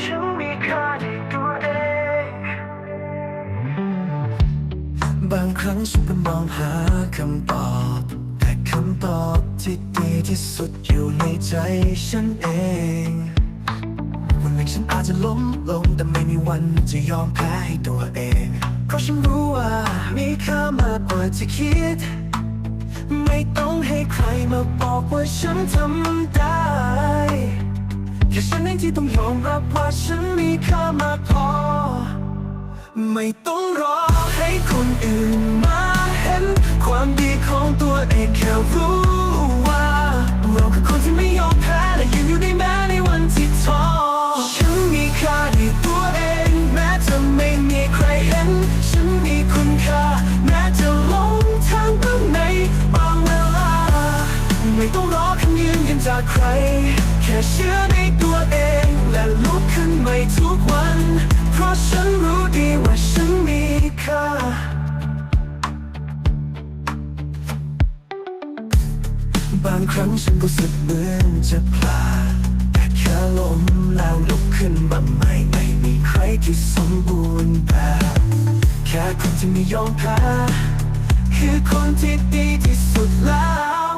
ฉันมีค่าในตัวเอง บางครั้งฉันก็มองหาคำตอบ แต่คำตอบที่ดีที่สุดอยู่ในใจฉันเองวันหนึ่งฉันอาจจะล้มลงแต่ไม่มีวันจะยอมแพ้ให้ตัวเอง เพราะฉันรู้ว่ามีค่ามากกว่าที่คิด ไม่ต้องให้ใครมาบอกว่าฉันทำได้ แค่ฉันเองที่ต้องยอมรับว่าฉันมีค่ามากพอ ไม่ต้องรอให้คนอื่นมาเห็น ความดีของตัวเองแค่รู้ว่าเราคือคนที่ไม่ยอมแพ้และยืนอยู่ในแม้ในวันที่ท้อฉันมีค่าในตัวเอง แม้จะไม่มีใครเห็น ฉันมีคุณค่า แม้จะหลงทางตรงไหนบางเวลา ไม่ต้องรอคำยืนยันจากใคร แค่เชื่อในะฉันรู้ดีว่าฉันมีค่า บางครั้งฉันรู้สึกเหมือนจะพลาด แต่แค่ล้มแล้วลุกขึ้นมาใหม่ไม่มีใครที่สมบูรณ์แบบ แค่คนที่ไม่ยอมแพ้คือคนที่ดีที่สุดแล้ว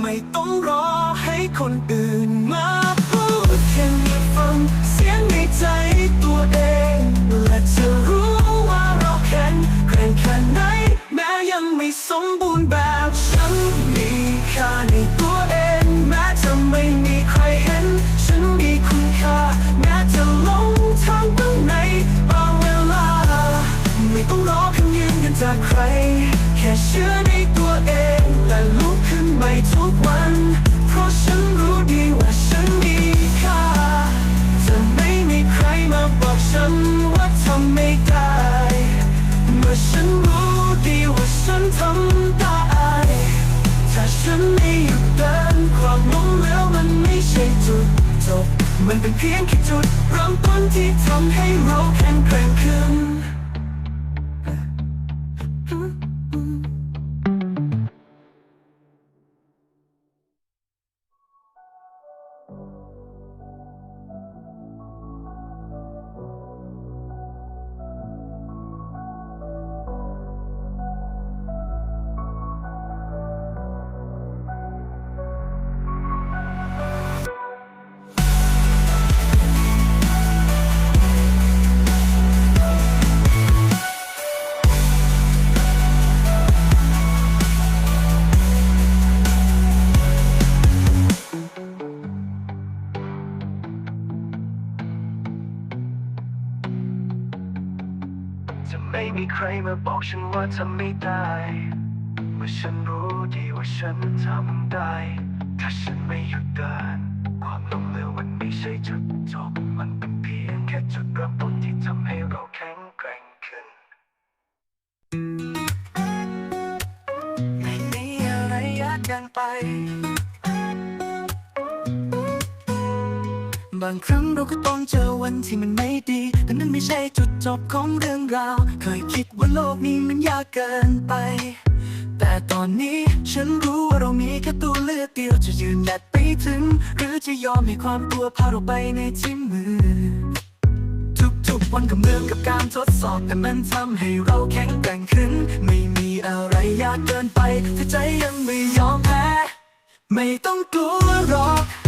ไม่ต้องรอให้คนอื่น เองและจะรู้ว่าเราแข็งแกร่งแค่ไหน แม้ยังไม่สมบูรณ์แบบฉันมีค่าในตัวเอง แม้จะไม่มีใครเห็น ฉันมีคุณค่า แม้จะหลงทางตรงไหนบางเวลา ไม่ต้องรอคำยืนยันจากใคร แค่เชื่อในตัวเอง และลุกขึ้นใหม่ทุกวัน ฉันรู้ดีว่าฉันทำได้ถ้าฉันไม่หยุดเดินความล้มเหลวมันไม่ใช่จุดจบ มันเป็นเพียงแค่จุดเริ่มต้นที่ทำให้เราแข็งแกร่งขึ้น ใครมาบอกฉันว่าทำไม่ได้เมื่อฉันรู้ดีว่าฉันทำได้ ถ้าฉันไม่หยุดเดิน ความล้มเหลวมันไม่ใช่จุดจบ มันเป็นเพียงแค่จุดเริ่มต้นที่ทำให้เราแข็งแกร่งขึ้น ไม่มีอะไรยากเกินไป บางครั้งเราก็ต้องเจอวันที่มันไม่ดี แต่นั่นไม่ใช่จุดจบของเรื่องราว เคยคิดว่าโลกนี้มันยากเกินไป แต่ตอนนี้ฉันรู้ว่าเรามีแค่ตัวเลือกเดียวจะยืนแดดไปถึง หรือจะยอมให้ความกลัวพาเราไปในที่มืดทุกๆวันก็เมือนกับการทดสอบแต่มันทำให้เราแข็งแกร่งขึ้น ไม่มีอะไรยากเกินไปถ้าใจยังไม่ยอมแพ้ ไม่ต้องกลัวหรอก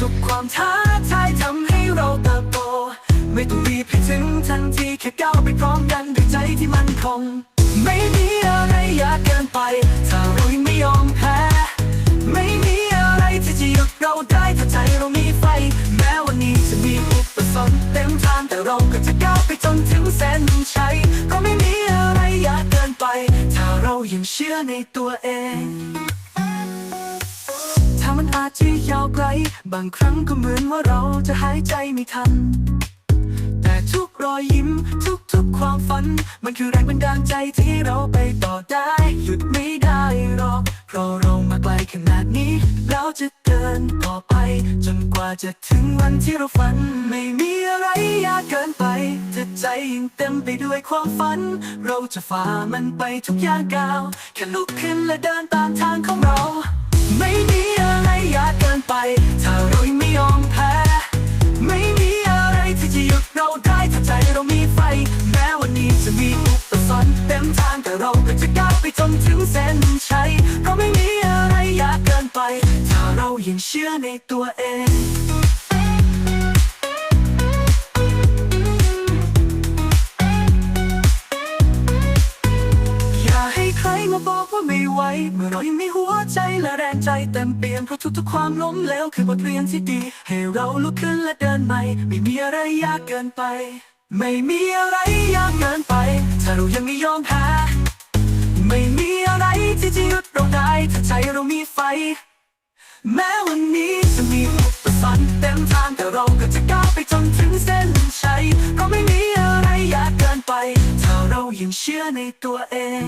ทุกความท้าทายทำให้เราเติบโต ไม่ต้องรีบให้ถึงทันทีแค่ก้าวไปพร้อมกันด้วยใจที่มั่นคง ไม่มีอะไรยากเกินไป ถ้าเราไม่ยอมแพ้ ไม่มีอะไรที่จะหยุดเราได้ถ้าใจเรามีไฟ แม้วันนี้จะมีอุปสรรคเต็มทางแต่เราก็จะก้าวไปจนถึงเส้นชัยก็ไม่มีอะไรยากเกินไป ถ้าเรายังเชื่อในตัวเอง ถ้ามันอาจจะยาวไกล บางครั้งก็เหมือนว่าเราจะหายใจไม่ทัน แต่ทุกรอยยิ้มทุกๆความฝัน มันคือแรงบันดาลใจที่เราไปต่อได้ หยุดไม่ได้หรอก เพราะเรามาไกลขนาดนี้ จะถึงวันที่เราฝัน ไม่มีอะไรยากเกินไปถ้าใจยังเต็มไปด้วยความฝัน เราจะฝ่ามันไปทุกอย่างก้าวแค่ลุกขึ้นและเดินตามทางของเรา ไม่มีอะไรยากเกินไป ถ้าเรายังไม่ยอมแพ้ ไม่มีอะไรที่จะหยุดเราได้ถ้าใจเรามีฝัน ชื่อในตัวเองอย่าให้ใครมาบอกว่าไม่ไหวเมื่อเรายังมีหัวใจและแรงใจเต็มเปี่ยมเพราะทุกๆความล้มเหลวคือบทเรียนที่ดี ให้เราลุกขึ้นและเดินใหม่ ไม่มีอะไรยากเกินไป ไม่มีอะไรยากเกินไป ถ้าเรายังไม่ยอมแพ้ ไม่มีอะไรที่จะหยุดเราได้ ถ้าใจเรามีไฟ แม้วันนี้จะมีอุปสรรคเต็มทางแต่เราก็จะก้าวไปจนถึงเส้นชัยก็ไม่มีอะไรยากเกินไป ถ้าเรายังเชื่อในตัวเอง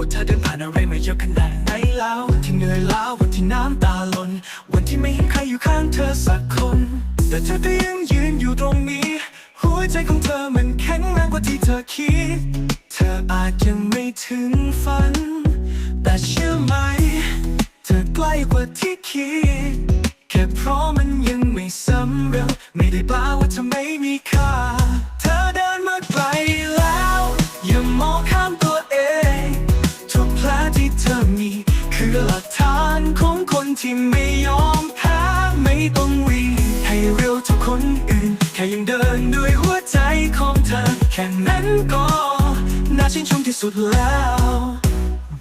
ว่าเธอเดินผ่านอะไรมาเยอะขนาดไหนแล้ว วันที่เหนื่อยล้าวันที่น้ำตาล้น วันที่ไม่เห็นใครอยู่ข้างเธอสักคน แต่เธอก็ยังยืนอยู่ตรงนี้ หัวใจของเธอมันแข็งแรงกว่าที่เธอคิดือหลักฐานของคนที่ไม่ยอมแพ้ไม่ต้องวิ่งให้เร็วเท่าคนอื่น แค่ยังเดินด้วยหัวใจของเธอ แค่นั้นก็น่าชื่นชมที่สุดแล้ว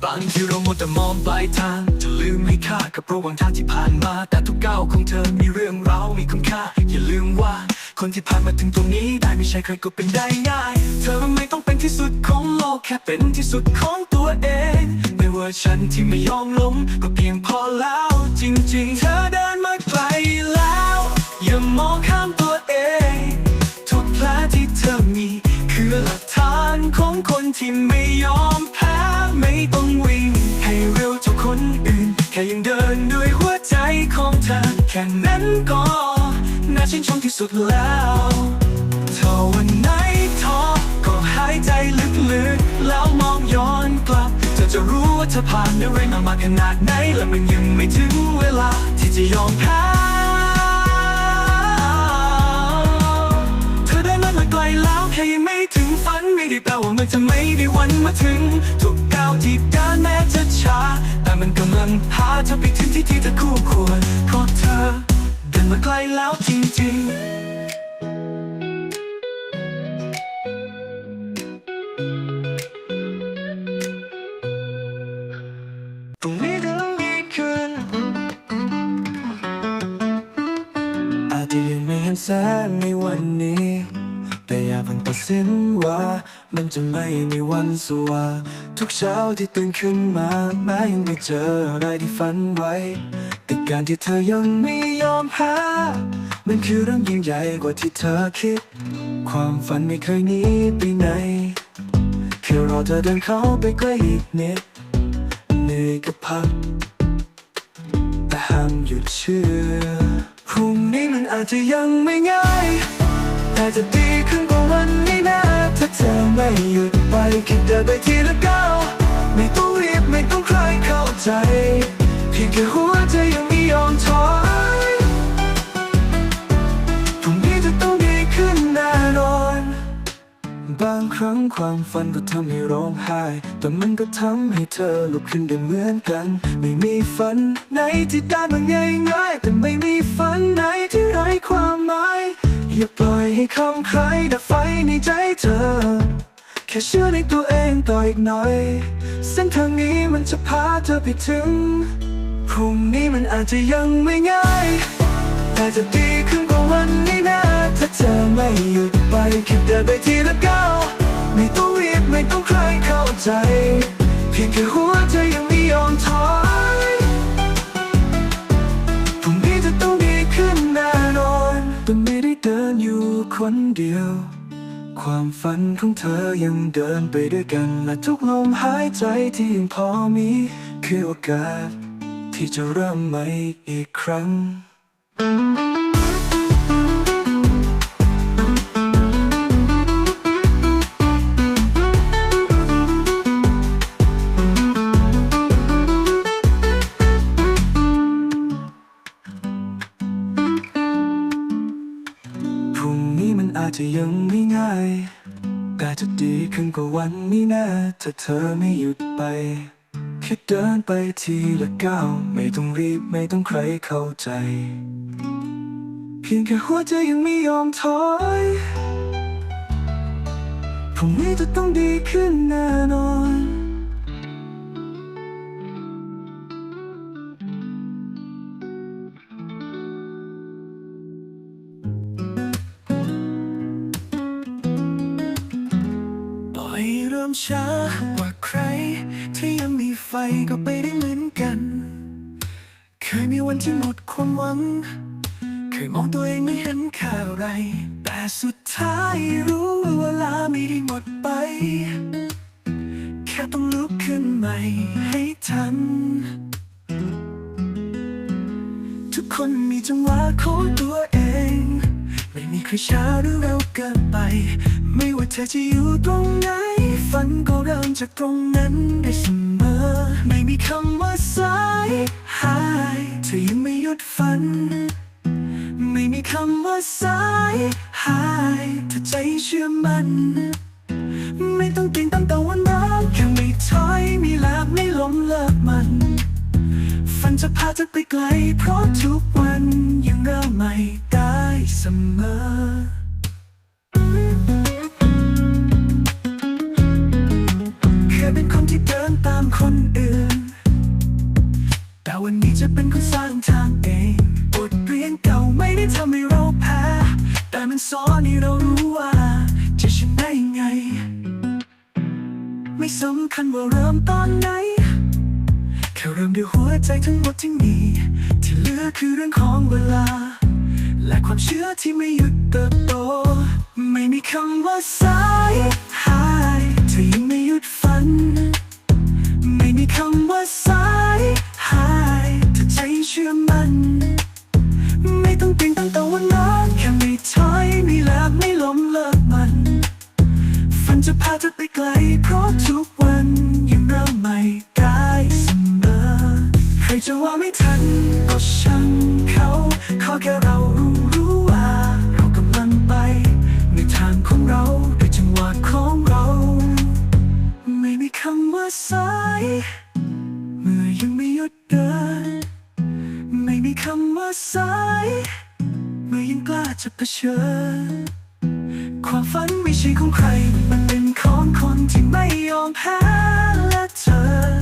บางทีเราหมดแต่มองปลายทาง จะลืมให้ค่ากับระหว่างทางที่ผ่านมา แต่ทุกก้าวของเธอมีเรื่องราวมีคุณค่า อย่าลืมว่า คนที่ผ่านมาถึงตรงนี้ได้ไม่ใช่ใครก็เป็นได้ง่าย เธอไม่ต้องเป็นที่สุดของโลกแค่เป็นที่สุดของ ฉันที่ไม่ยอมล้มก็เพียงพอแล้ว จริงๆ เธอเดินมาไกลแล้ว อย่ามองข้ามตัวเอง ทุกแผลที่เธอมี คือหลักฐานของคนที่ไม่ยอมแพ้ไม่ต้องวิ่ง ให้เร็วเท่าคนอื่น แค่ยังเดินด้วยหัวใจของเธอ แค่นั้นก็น่าชื่นชมที่สุดแล้วถ้าวันไหน เธอผ่านอะไรมามาขนาดไหน และมันยังไม่ถึงเวลา ที่จะยอมแพ้เธอได้มาไกลแล้วแค่ยังไม่ถึงฝันไม่ได้แปลว่ามันจะไม่ได้วันมาถึง ทุกก้าวที่เดินแม้จะช้า แต่มันกำลังพาเธอไปถึงที่ที่เธอคู่ควรเพราะเธอเดินมาไกลแล้วจริงๆ มันจะไม่มีวันสว่างทุกเช้าที่ตื่นขึ้นมาแม้ยังไม่เจออะไรที่ฝันไว้ แต่การที่เธอยังไม่ยอมแพ้มันคือเรื่องยิ่งใหญ่กว่าที่เธอคิด ความฝันไม่เคยหนีไปไหนแค่รอเธอเดินเข้าไปใกล้อีกนิดเหนื่อยก็พักแต่ห้ามหยุดเชื่อพรุ่งนี้มันอาจจะยังไม่ง่าย แต่จะดีขึ้น เธอไม่หยุดไปคิดเดินไปทีละก้าวไม่ต้องรีบไม่ต้องใครเข้าใจเพียงแค่หัวใจยังไม่ยอมถอยพรุ่งนี้จะต้องดีขึ้นแน่นอน บางครั้งความฝันก็ทำให้ร้องไห้ แต่มันก็ทำให้เธอลุกขึ้นได้เหมือนกัน ไม่มีฝันไหนที่ได้มาง่ายๆแต่ไม่มีฝันไหนที่ไร้ความหมาย อย่าปล่อยให้คำใครดับไฟในใจเธอ แค่เชื่อในตัวเองต่ออีกหน่อย เส้นทางนี้มันจะพาเธอไปถึงพรุ่งนี้มันอาจจะยังไม่ง่าย แต่จะดีขึ้นกว่าวันนี้นะ ถ้าเธอไม่หยุดไปแค่เดินไปทีละก้าวไม่ต้องรีบไม่ต้องใครเข้าใจ เพียงแค่หัว คนเดียว ความฝันของเธอยังเดินไปด้วยกัน และทุกลมหายใจที่ยังพอมี คือโอกาส ที่จะเริ่มใหม่อีกครั้ง ขึ้นกว่าวันนี้แน่ถ้าเธอไม่หยุดไปแค่เดินไปทีละก้าวไม่ต้องรีบไม่ต้องใครเข้าใจ เพียงแค่หัวใจยังไม่ยอมถอยพรุ่งนี้จะต้องดีขึ้นแน่นอน ช้ากว่าใคร ถ้ายังมีไฟก็ไปได้เหมือนกัน เคยมีวันที่หมดความหวัง เคยมองตัวเองไม่เห็นค่าอะไร แต่สุดท้ายรู้ว่าเวลาไม่ได้หมดไป แค่ต้องลุกขึ้นใหม่ให้ทัน ทุกคนมีจังหวะของตัวเอง ไม่มีใครช้าหรือเร็วเกินไป ไม่ว่าเธอจะอยู่ตรงไหน ฝันก็เริ่มจากตรงนั้นได้เสมอ ไม่มีคำว่าสายหายเธอยังไม่หยุดฝัน ไม่มีคำว่าสายหายถ้าใจเชื่อมัน ไม่ต้องเก่งตั้งแต่วันนั้นแค่ไม่ถอยมีแลบไม่ล้มเลิกมัน ฝันจะพาเธอไปไกลเพราะทุกวันยังเริ่มใหม่ได้เสมอ มด้วยหัวใจทั้งหมดที่มี ที่เหลือคือเรื่องของเวลา และความเชื่อที่ไม่หยุดเติบโต ไม่มีคำว่าสายหายเธอยังไม่หยุดฝัน ไม่มีคำว่าสายหายถ้าใจเชื่อมัน ไม่ต้องเปลี่ยนตั้งแต่วันนั้นแค่ไม่ถอยไม่แลบไม่ล้มเลิกมัน ฝันจะพาเธอไปไกลเพราะทุกวันยังเริ่มใหม่ จะว่าไม่ทันก็ช่างเขาขอแค่เรารู้รู้ว่า เรากำลังไป ในทางของเราด้วยจังหวะของเรา ไม่มีคำว่าสายเมื่อยังไม่หยุดเดิน ไม่มีคำว่าสายเมื่อยังกล้าจะเผชิญความฝันไม่ใช่ของใคร มันเป็นของคนที่ไม่ยอมแพ้และเธอ